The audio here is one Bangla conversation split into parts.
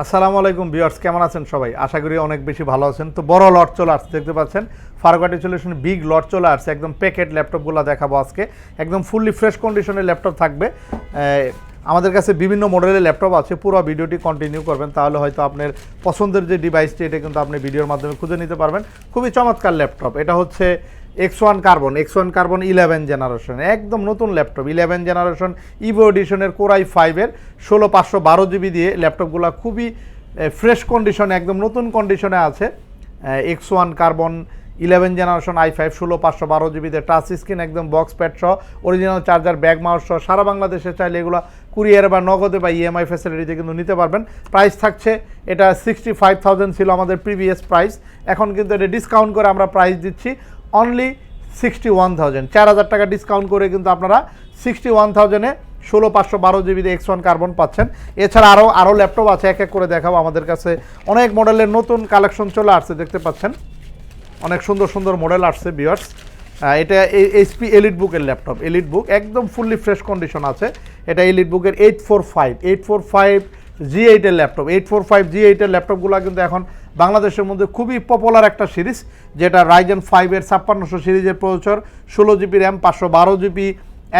আসসালামু আলাইকুম ভিউয়ার্স, কেমন আছেন সবাই? আশা করি অনেক বেশি ভালো আছেন। তো বড় লট চলে আসছে, দেখতে পাচ্ছেন? ফারগাটি সলিউশন বিগ লট চলে আসছে, একদম প্যাকেট ল্যাপটপগুলো দেখাবো আজকে। একদম ফুললি ফ্রেশ কন্ডিশনের ল্যাপটপ থাকবে। আমাদের কাছে বিভিন্ন মডেলের ল্যাপটপ আছে, পুরো ভিডিওটি কন্টিনিউ করবেন, তাহলে হয়তো আপনার পছন্দের যে ডিভাইসটি এটা কিন্তু আপনি ভিডিওর মাধ্যমে খুঁজে নিতে পারবেন। খুবই চমৎকার ল্যাপটপ এটা হচ্ছে X one carbon X one carbon eleven generation একদম নতুন ল্যাপটপ ইলেভেন জেনারেশন ইভো এডিশনের কোরাই ফাইভের ষোলো পাঁচশো বারো জিবি দিয়ে ল্যাপটপগুলো খুবই ফ্রেশ কন্ডিশনে একদম নতুন কন্ডিশনে আছে। X one carbon eleven generation i five ষোলো পাঁচশো বারো জিবিতে টাচ স্ক্রিন একদম বক্স প্যাড সহ অরিজিনাল চার্জার ব্যাগ মাউস সহ, সারা বাংলাদেশে চাইলে এগুলো কুরিয়ার বা নগদে বা ইএমআই ফ্যাসিলিটিতে কিন্তু নিতে পারবেন। প্রাইস থাকছে, এটা সিক্সটি ফাইভ থাউজেন্ড ছিল আমাদের প্রিভিয়াস প্রাইস এখন কিন্তু এটা ডিসকাউন্ট করে আমরা প্রাইস দিচ্ছি। অনলি সিক্সটি ওয়ান থাউজেন্ড চার হাজার টাকা ডিসকাউন্ট করে কিন্তু আপনারা সিক্সটি ওয়ান থাউজেন্ডে ষোলো, পাঁচশো, বারো জিবিতে এক্স ওয়ান কার্বন পাচ্ছেন। এছাড়া আরও আরও ল্যাপটপ আছে, এক এক করে দেখাবো আমাদের কাছে। অনেক মডেলের নতুন কালেকশন চলে আসছে, দেখতে পাচ্ছেন? অনেক সুন্দর সুন্দর মডেল আসছে বিয়ার্স এটা এইচপি এলিট বুকের ল্যাপটপ এলিট বুক একদম ফুললি ফ্রেশ কন্ডিশন আছে। এটা এলিট বুকের eight four five eight four five G এইটের laptop eight four five G এইটের ল্যাপটপগুলো কিন্তু এখন বাংলাদেশের মধ্যে খুবই পপুলার একটা সিরিজ যেটা রাইজেন ফাইভের ছাপ্পান্নশো সিরিজের প্রচর ষোলো জিবি র্যাম, পাঁচশো বারো জিবি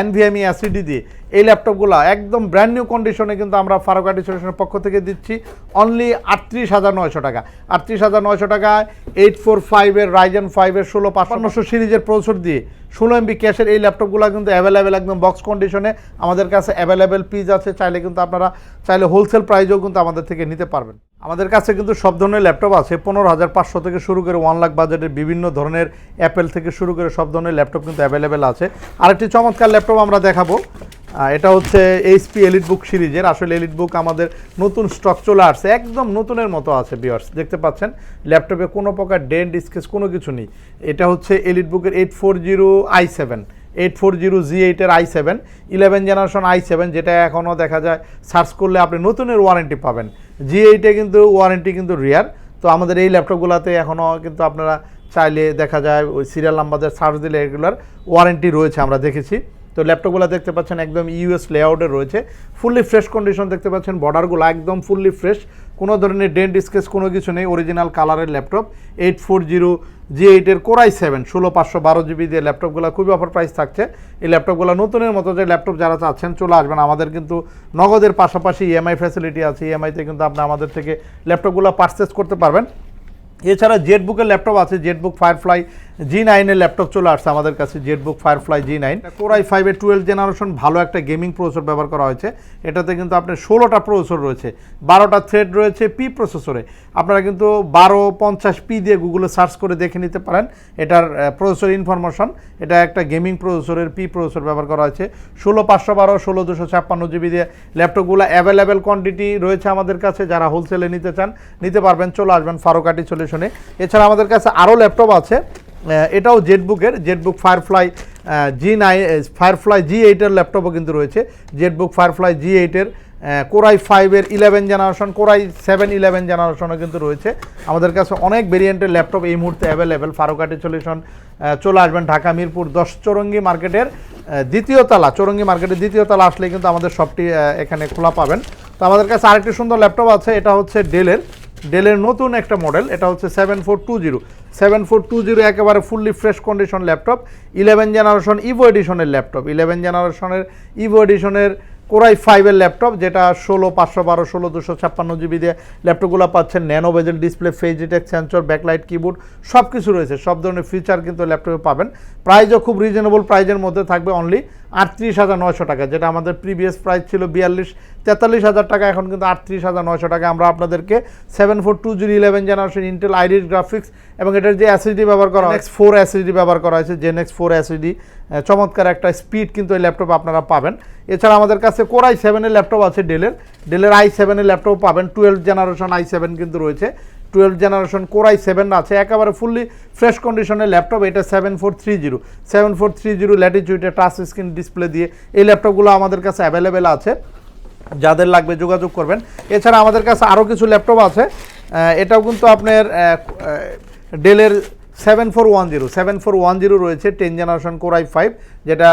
এনভিএমই অ্যাসিডি দিয়ে এই ল্যাপটপগুলো একদম ব্র্যান্ড নিউ কন্ডিশনে কিন্তু আমরা ফারুকাটি সলিউশনের পক্ষ থেকে দিচ্ছি অনলি আটত্রিশ হাজার নয়শো টাকা। আটত্রিশ হাজার নয়শো টাকায় এইট ফোর ফাইভের রাইজেন ফাইভের ষোলো পাঁচশো সিরিজের প্রসেসর দিয়ে ষোলো এমবি ক্যাশের এই ল্যাপটপগুলো কিন্তু অ্যাভেলেবেল একদম বক্স কন্ডিশনে আমাদের কাছে অ্যাভেলেবেল পিস আছে, চাইলে কিন্তু আপনারা, চাইলে হোলসেল প্রাইজেও কিন্তু আমাদের থেকে নিতে পারবেন। আমাদের কাছে কিন্তু সব ধরনের ল্যাপটপ আছে। পনেরো হাজার পাঁচশো থেকে শুরু করে ওয়ান লাখ বাজেটের বিভিন্ন ধরনের অ্যাপেল থেকে শুরু করে সব ধরনের ল্যাপটপ কিন্তু অ্যাভেলেবেল আছে। আরেকটি চমৎকার ল্যাপটপ আমরা দেখাবো। এটা হচ্ছে এইচপি এলিট বুক সিরিজের। আসলে এলিট বুক আমাদের নতুন স্টক চলে আসছে। একদম নতুনের মতো আছে বিয়ার্স দেখতে পাচ্ছেন? ল্যাপটপে কোনো প্রকার ডেন্ট স্কেচ কোনো কিছু নেই। এটা হচ্ছে এলিট বুকের eight four zero i seven eight four zero G এইটের i seven eleven generation i seven যেটা এখনও দেখা যায় সার্চ করলে আপনি নতুনের ওয়ারেন্টি পাবেন। জি এইটে কিন্তু ওয়ারেন্টি কিন্তু রিয়ার তো আমাদের এই ল্যাপটপগুলোতে এখনও কিন্তু আপনারা চাইলে দেখা যায় ওই সিরিয়াল নাম্বারদের সার্চ দিলে এগুলোর ওয়ারেন্টি রয়েছে আমরা দেখেছি। তো ল্যাপটপগুলো দেখতে পাচ্ছেন একদম ইউএস লেআউটে রয়েছে। ফুললি ফ্রেশ কন্ডিশন দেখতে পাচ্ছেন বর্ডারগুলো একদম ফুললি ফ্রেশ কোনো ধরনের ডেন্ট স্কেচ কোনো কিছু নেই অরিজিনাল কালারের laptop eight four zero G এইটের কোরাই সেভেন ষোলো পাঁচশো বারো জিবি দিয়ে ল্যাপটপগুলো খুবই অফার প্রাইস থাকছে। এই ল্যাপটপগুলো নতুনের মতো যে ল্যাপটপ যারা চাচ্ছেন চলে আসবেন। আমাদের কিন্তু নগদের পাশাপাশি ইএমআই ফ্যাসিলিটি আছে। ইএমআইতে কিন্তু আপনি আমাদের থেকে ল্যাপটপগুলো পারচেস করতে পারবেন। এছাড়া জেটবুকের ল্যাপটপ আছে জেটবুক ফায়ারফ্লাই জি নাইনের ল্যাপটপ চলে আসছে আমাদের কাছে ZBook firefly G nine core i ফাইভের টুয়েলভ জেনারেশন ভালো একটা গেমিং প্রসেসর ব্যবহার করা হয়েছে। এটাতে কিন্তু আপনার ষোলোটা প্রসেসর রয়েছে, বারোটা থ্রেড রয়েছে পি প্রসেসরে আপনারা কিন্তু বারো, পঞ্চাশ পি দিয়ে গুগলে সার্চ করে দেখে নিতে পারেন। এটার প্রসেসর ইনফরমেশন এটা একটা গেমিং প্রসেসরের পি প্রসেসর ব্যবহার করা হয়েছে। ষোলো পাঁচশো বারো, ষোলো দুশো ছাপ্পান্ন জিবি দিয়ে ল্যাপটপগুলো অ্যাভেলেবেল কোয়ান্টিটি রয়েছে আমাদের কাছে। যারা হোলসেলে নিতে চান, নিতে পারবেন। চলে আসবেন ফারুকাটি সলিউশনে এছাড়া আমাদের কাছে আরও ল্যাপটপ আছে। এটাও জেটবুকের ZBook firefly G nine firefly G এইটের ল্যাপটপও কিন্তু রয়েছে। জেটবুক ফায়ারফ্লাই জি এইটের কোরাই ফাইভের eleven generation core i seven eleven জেনারেশনও কিন্তু রয়েছে। আমাদের কাছে অনেক ভেরিয়েন্টের ল্যাপটপ এই মুহূর্তে অ্যাভেলেবেল ফারুকাটি সলিউশন চলে আসবেন ঢাকা মিরপুর দশ চৌরঙ্গি মার্কেটের দ্বিতীয় তলা চৌরঙ্গি মার্কেটের দ্বিতীয় তলা আসলে কিন্তু আমাদের আহ, এখানে খোলা পাবেন। তো আমাদের কাছে আরেকটি সুন্দর ল্যাপটপ আছে এটা হচ্ছে ডেলের ডেলের নতুন একটা মডেল এটা হচ্ছে seven four two zero seven four two zero একেবারে fully fresh condition laptop eleven generation evo এডিশনের laptop eleven জেনারেশনের ইভো এডিশনের কোরাই ফাইভের ল্যাপটপ যেটা ষোলো, পাঁচশো বারো, ষোলো, দুশো ছাপ্পান্ন জিবি দিয়ে ল্যাপটপগুলো পাচ্ছেন। ন্যানো বেজেল ডিসপ্লে ফেজ ফেজিটেক সেন্সর ব্যাকলাইট কিবোর্ড সব কিছু রয়েছে। সব ধরনের ফিচার কিন্তু ল্যাপটপে পাবেন। প্রাইজও খুব রিজনেবল প্রাইজের মধ্যে থাকবে অনলি আটত্রিশ হাজার নয়শো টাকা যেটা আমাদের প্রিভিয়াস প্রাইস ছিল বিয়াল্লিশ তেতাল্লিশ হাজার টাকা এখন কিন্তু আটত্রিশ হাজার নয়শো টাকা। আমরা আপনাদেরকে seven four two zero eleven generation Intel iris graphics এবং এটার যে অ্যাসিডি ব্যবহার করা হয় ফোর অ্যাসিডি ব্যবহার করা হয়েছে জেনেক্স ফোর অ্যাসিডি চমৎকার একটা স্পিড কিন্তু এই ল্যাপটপ আপনারা পাবেন। এছাড়া আমাদের কাছে কোরাই সেভেনের ল্যাপটপ আছে ডেলের ডেলের আই সেভেনের ল্যাপটপ পাবেন। টুয়েলভ জেনারেশন আই সেভেন কিন্তু রয়েছে। টুয়েলভ জেনারেশন কোরাই সেভেন আছে, একেবারে ফুললি ফ্রেশ কন্ডিশনের ল্যাপটপ এটা seven four three zero seven four three zero ল্যাটিচিউডে touch screen display দিয়ে এই ল্যাপটপগুলো আমাদের কাছে অ্যাভেলেবেল আছে। যাদের লাগবে যোগাযোগ করবেন। এছাড়া আমাদের কাছে আরও কিছু ল্যাপটপ আছে এটাও কিন্তু আপনার ডেলের seven four one zero seven four one zero রয়েছে ten generation core i five যেটা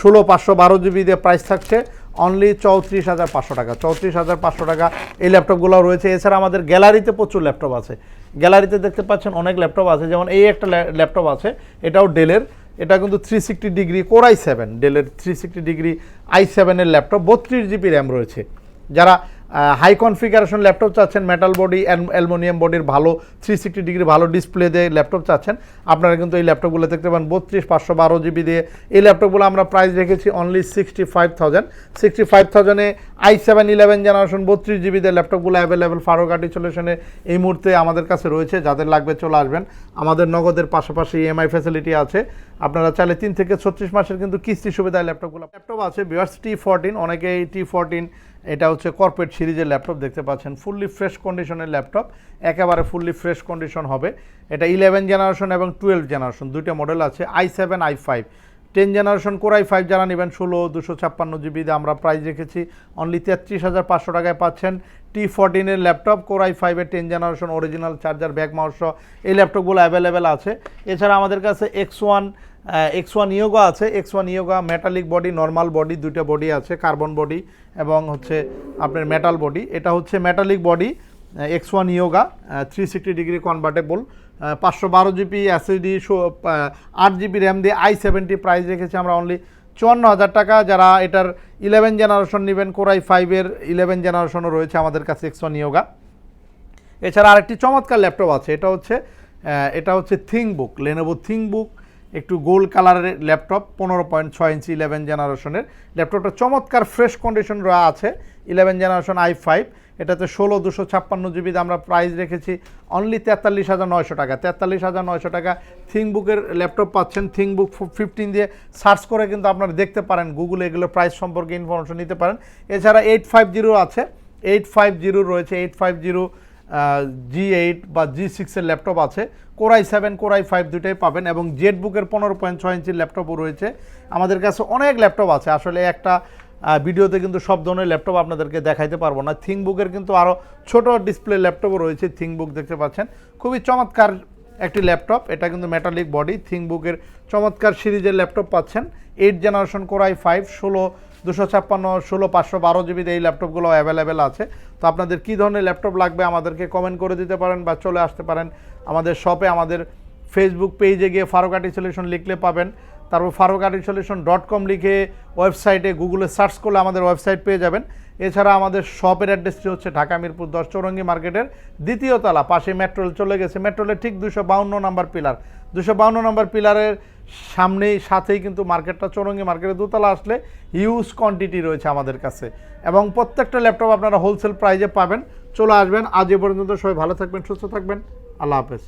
ষোলো পাঁচশো বারো জিবি দিয়ে প্রাইস থাকছে। অনলি চৌত্রিশ হাজার পাঁচশো টাকা। চৌত্রিশ হাজার পাঁচশো টাকা এই ল্যাপটপগুলো রয়েছে। এছাড়া আমাদের গ্যালারিতে প্রচুর ল্যাপটপ আছে। গ্যালারিতে দেখতে পাচ্ছেন অনেক ল্যাপটপ আছে। যেমন এই একটা ল্যাপটপ আছে, এটাও ডেলের এটা কিন্তু three sixty degree core i seven ডেলের থ্রি সিক্সটি ডিগ্রি আই সেভেনের ল্যাপটপ বত্রিশ জিবি র্যাম রয়েছে। যারা হাই কনফিগারেশন ল্যাপটপ চাচ্ছেন মেটাল বডি অ্যালমোনিয়াম বডির ভালো থ্রি সিক্সটি ডিগ্রি ভালো ডিসপ্লে দিয়ে ল্যাপটপ চাচ্ছেন। আপনারা কিন্তু এই ল্যাপটপগুলো দেখতে পান, বত্রিশ, পাঁচশো বারো জিবি দিয়ে। এই ল্যাপটপগুলো আমরা প্রাইস রেখেছি only sixty five thousand sixty five থাউজেন্ডে i seven eleven generation বত্রিশ জিবি দিয়ে ল্যাপটপগুলো অ্যাভেলেবেল ফারোকাটি সলিউশনে এই মুহূর্তে আমাদের কাছে রয়েছে, যাদের লাগবে চলে আসবেন। আমাদের নগদের পাশাপাশি ইএমআই ফ্যাসিলিটি আছে। আপনারা চাইলে তিন থেকে ছত্রিশ মাসের কিন্তু কিস্তি সুবিধায় ল্যাপটপগুলো ল্যাপটপ আছে বিয়ার্স টি ফোরটিন অনেকেই টি ফোরটিন এটা হচ্ছে কর্পোরেট সিরিজের ল্যাপটপ দেখতে পাচ্ছেন। ফুললি ফ্রেশ কন্ডিশনের ল্যাপটপ একেবারে ফুললি ফ্রেশ কন্ডিশন হবে। এটা ইলেভেন জেনারেশন এবং টুয়েলভ জেনারেশন দুইটা মডেল আছে i seven i five ten generation core i five যারা নেবেন, ষোলো, দুশো ছাপ্পান্ন জিবি আমরা প্রাইস রেখেছি। অনলি তেত্রিশ হাজার পাঁচশো টাকায় পাচ্ছেন টি ফোরটিনের ল্যাপটপ কোরাই ফাইভের ten generation original charger bag mouse এই ল্যাপটপগুলো অ্যাভেলেবেল আছে। এছাড়া আমাদের কাছে X one X one yoga আছে। X one yoga metallic body normal body দুইটা বডি আছে কার্বন বডি এবং হচ্ছে আপনার মেটাল বডি এটা হচ্ছে metallic body X one yoga three sixty degree convertible পাঁচশো বারো জিবি এসএসডি আট জিবি র্যাম দিয়ে আই সেভেন্টি প্রাইস রেখেছি আমরা অনলি চুয়ান্ন হাজার টাকা। যারা এটার ইলেভেন জেনারেশন নেবেন কোরাই ফাইভের ইলেভেন জেনারেশনও রয়েছে আমাদের কাছে এক্স ওয়ান ইয়োগা এছাড়া আরেকটি চমৎকার ল্যাপটপ আছে, এটা হচ্ছে এটা হচ্ছে ThinkBook Lenovo ThinkBook একটু গোল্ড কালারের ল্যাপটপ, পনেরো পয়েন্ট ছয় ইঞ্চি ইলেভেন জেনারেশনের ল্যাপটপটা চমৎকার ফ্রেশ কন্ডিশন আছে ইলেভেন জেনারেশন আই ফাইভ এটাতে ষোলো দুশো ছাপ্পান্ন জিবি আমরা প্রাইস রেখেছি অনলি তেতাল্লিশ হাজার নয়শো টাকা। তেতাল্লিশ হাজার নয়শো টাকা থিং বুকের ল্যাপটপ পাচ্ছেন। থিং বুক ফিফটিন দিয়ে সার্চ করে কিন্তু আপনারা দেখতে পারেন গুগলে এগুলো প্রাইস সম্পর্কে ইনফরমেশন নিতে পারেন। এছাড়া এইট ফাইভ জিরো আছে এইট ফাইভ জিরো রয়েছে eight five zero G eight বা জি সিক্সের ল্যাপটপ আছে। কোরাই সেভেন কোরাই ফাইভ দুটাই পাবেন এবং জেড বুকের পনেরো পয়েন্ট ছয় ইঞ্চির ল্যাপটপও রয়েছে। আমাদের কাছে অনেক ল্যাপটপ আছে। আসলে একটা ভিডিওতে কিন্তু সব ধরনের ল্যাপটপ আপনাদেরকে দেখাইতে পারব না। থিং বুকের কিন্তু আরও ছোট ডিসপ্লে ল্যাপটপও রয়েছে। থিং বুক দেখতে পাচ্ছেন। খুবই চমৎকার একটি ল্যাপটপ এটা কিন্তু মেটালিক বডি থিং বুকের চমৎকার সিরিজের ল্যাপটপ পাচ্ছেন। এইট জেনারেশন কোরাই ফাইভ ষোলো দুশো ছাপ্পান্ন, ষোলো, পাঁচশো, বারো জিবিতে এই ল্যাপটপগুলো অ্যাভেলেবেল আছে। তো আপনাদের কী ধরনের ল্যাপটপ লাগবে আমাদেরকে কমেন্ট করে দিতে পারেন বা চলে আসতে পারেন আমাদের শপে আমাদের ফেসবুক পেজে গিয়ে ফারুক ফারুকাটি সলিউশন লিখলে পাবেন। তারপর Faruk Farukati solution dot com লিখে ওয়েবসাইটে গুগলে সার্চ করলে আমাদের ওয়েবসাইট পেয়ে যাবেন। এছাড়া আমাদের শপের অ্যাড্রেসটি হচ্ছে ঢাকা মিরপুর দশ চৌরঙ্গি মার্কেটের দ্বিতীয় তলা, পাশে মেট্রোল চলে গেছে। মেট্রোলের ঠিক দুশো বাউন্ন নম্বর পিলার দুশো বাউন্ন নম্বর পিলারের সামনেই, সাথেই কিন্তু মার্কেটটা চৌরঙ্গি মার্কেটে দোতলা আসলে হিউজ কোয়ান্টিটি রয়েছে আমাদের কাছে। এবং প্রত্যেকটা ল্যাপটপ আপনারা হোলসেল প্রাইজে পাবেন। চলে আসবেন। আজ এ পর্যন্ত সবাই ভালো থাকবেন, সুস্থ থাকবেন। আল্লাহ হাফেজ।